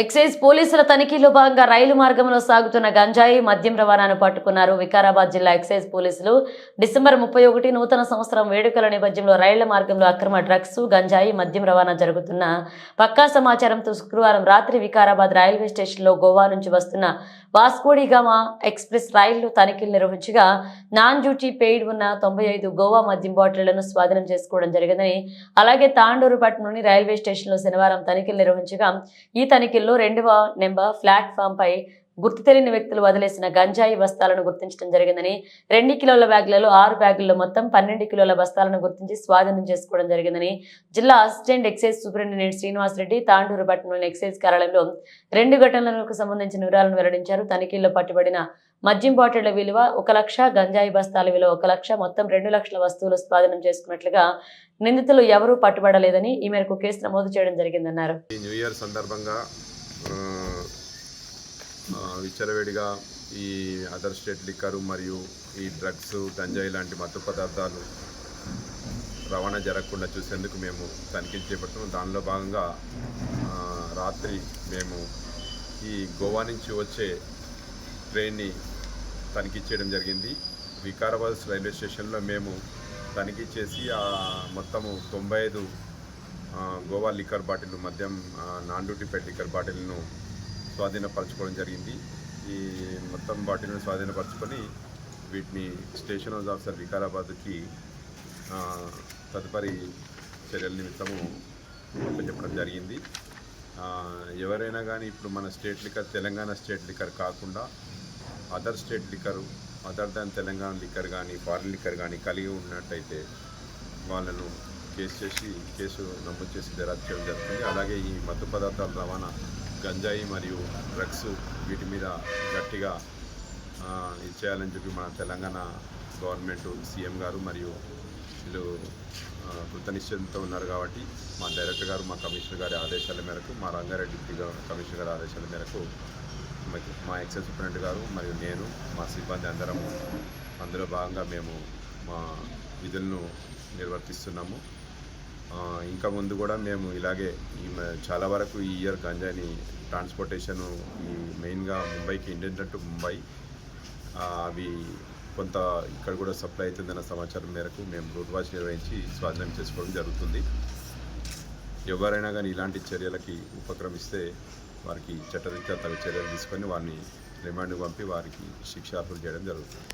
Excise పోలీసుల తనిఖీలో భాగంగా రైలు మార్గంలో సాగుతున్న గంజాయి మద్యం రవాణాను పట్టుకున్నారు వికారాబాద్ జిల్లా ఎక్సైజ్ పోలీసులు. డిసెంబర్ ముప్పై ఒకటి నూతన సంవత్సరం వేడుకల నేపథ్యంలో రైళ్ళ మార్గంలో అక్రమ డ్రగ్స్ గంజాయి మద్యం రవాణా జరుగుతున్న పక్కా సమాచారంతో శుక్రవారం రాత్రి వికారాబాద్ రైల్వే స్టేషన్లో గోవా నుంచి వస్తున్న వాస్కోడిగామా ఎక్స్ప్రెస్ రైళ్ళు తనిఖీలు నిర్వహించగా నాన్ డ్యూటీ పెయిడ్ ఉన్న తొంభై ఐదు గోవా మద్యం బాటిళ్ళను స్వాధీనం చేసుకోవడం జరిగిందని అలాగే తాండూరుపట్నంలోని రైల్వే స్టేషన్లో శనివారం తనిఖీలు నిర్వహించగా ఈ తనిఖీల్లో రెండవ నెంబర్ ప్లాట్ఫామ్ పై గుర్తు తెలియని వ్యక్తులు వదిలేసిన గంజాయి బస్తాలను గుర్తించడం జరిగిందని రెండు కిలోల బ్యాగులలో ఆరు బ్యాగుల్లో మొత్తం పన్నెండు కిలోల బస్తాలను గుర్తించి స్వాధీనం చేసుకోవడం జరిగిందని జిల్లా assistant excise superintendent Srinivas Reddy Tandur పట్టణంలోని ఎక్సైజ్ కార్యాలయంలో రెండు ఘటనలకు సంబంధించిన వివరాలను వెల్లడించారు. తనిఖీల్లో పట్టుబడిన మద్యం బాటిళ్ళ విలువ ఒక లక్ష గంజాయి బస్తాల విలువ ఒక లక్ష మొత్తం రెండు లక్షల వస్తువులు స్వాధీనం చేసుకున్నట్లుగా నిందితులు ఎవరూ పట్టుబడలేదని ఈ మేరకు కేసు నమోదు చేయడం జరిగిందన్నారు. సందర్భంగా విచ్చలవిడిగా ఈ అదర్ స్టేట్ లిక్కరు మరియు ఈ డ్రగ్స్ గంజాయి లాంటి మత్తు పదార్థాలు రవాణా జరగకుండా చూసేందుకు మేము తనిఖీలు చేపడుతున్నాం. దానిలో భాగంగా రాత్రి మేము ఈ గోవా నుంచి వచ్చే ట్రైన్ని తనిఖీ చేయడం జరిగింది. వికారాబాద్ రైల్వే స్టేషన్లో మేము తనిఖీ చేసి ఆ మొత్తము తొంభై ఐదు గోవా లిక్కర్ బాటిల్ మద్యం నాన్ డ్యూటీ పెడ్ లిక్కర్ బాటిల్ను స్వాధీనపరచుకోవడం జరిగింది. ఈ మొత్తం బాటిల్ను స్వాధీనపరచుకొని వీటిని స్టేషన్ హౌస్ ఆఫీసర్ వికారాబాద్కి తదుపరి చర్యల నిమిత్తము చెప్పడం జరిగింది. ఎవరైనా కానీ ఇప్పుడు మన state liquor Telangana state liquor కాకుండా other state liquor other than Telangana liquor కానీ ఫారిన్ లిక్కర్ కానీ కలిగి ఉన్నట్టయితే వాళ్ళను కేసు చేసి కేసు నమోదు చేసి దర్యాప్తు చేయడం జరుగుతుంది. అలాగే ఈ మత్తు పదార్థాల రవాణా గంజాయి మరియు డ్రగ్స్ వీటి మీద గట్టిగా ఇచ్చేయాలని చెప్పి మన తెలంగాణ గవర్నమెంట్ సీఎం గారు మరియు వీళ్ళు కృతనిశ్చయంతో ఉన్నారు కాబట్టి మా డైరెక్టర్ గారు మా కమిషనర్ గారి ఆదేశాల మేరకు మా రంగారెడ్డి కమిషనర్ గారి ఆదేశాల మేరకు మా- ఎక్సైజ్ సూపరింటెండెంట్ గారు మరియు నేను మా సిబ్బంది అందరము అందులో భాగంగా మేము మా విధులను నిర్వర్తిస్తున్నాము. ఇంకా ముందు కూడా మేము ఇలాగే ఈ మ- చాలా వరకు ఈ ఇయర్ గంజాని ట్రాన్స్పోర్టేషన్ ఈ మెయిన్గా ముంబైకి ఇండియన్ టు ముంబై అవి కొంత ఇక్కడ కూడా సప్లై అవుతుందన్న సమాచారం మేరకు మేము రూట్ వాచ్ నిర్వహించి స్వాధీనం చేసుకోవడం జరుగుతుంది. ఎవరైనా కానీ ఇలాంటి చర్యలకి ఉపక్రమిస్తే వారికి చట్టరీత్యా తగు చర్యలు తీసుకొని వారిని రిమాండ్కి పంపి వారికి శిక్షార్హులు చేయడం జరుగుతుంది.